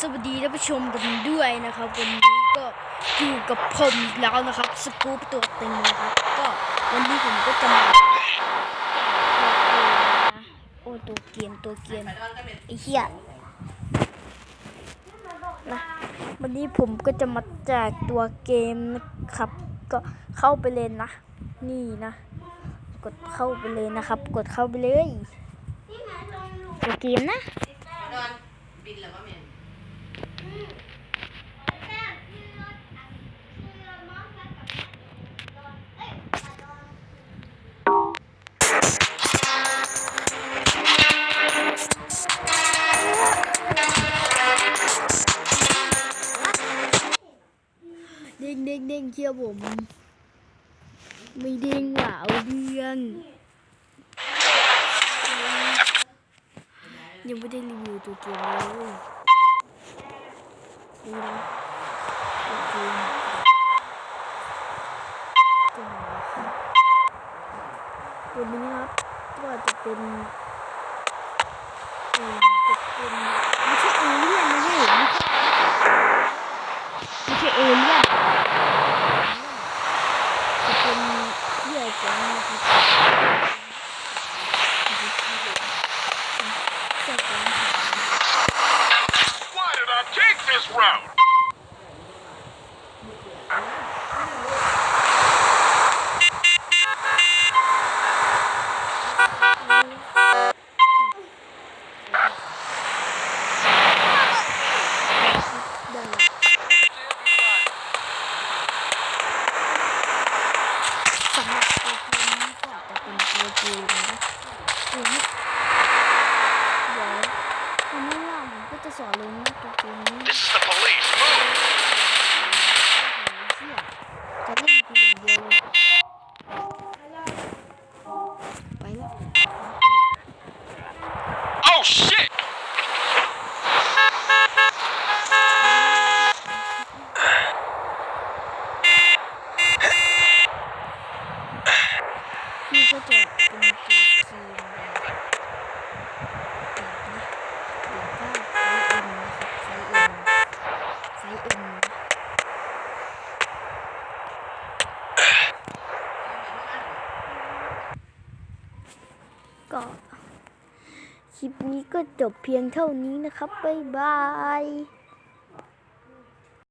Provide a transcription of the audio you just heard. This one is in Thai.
สวัสดีท่านผู้ชมกันด้วยนะครับ วันนี้ก็อยู่กับผมแล้วนะครับสกู๊ปตัวเต็งนะครับ ก็วันนี้ผมก็จะมาโอ้ตัวเกียนตัวเกียนไอ้เหี้ยนะวันนี้ผมก็จะมาแจกตัวเกมนะครับ ก็เข้าไปเลยนะ นี่นะ กดเข้าไปเลยนะครับ กดเข้าไปเลยตัวเกมนะบินแล้วว่าแม่น เด้งเด้งเชื่อผม ไม่เด้งหว่ะเอาเรื่องยังไม่ได้รีวิวตัวเกมเลยนี่นะตัวเกมตัวไหนวะตัวนี้ครับก็จะเป็นเออจะเป็นไม่ใช่เอเลี่ยนนะเฮ้ยไม่ใช่เอเลี่ยน Why did I take this route? This is the police. Move! อ็มไซส์เอ็มก็คลิปนี้ก็จบเพียงเท่านี้นะครับ บ๊ายบาย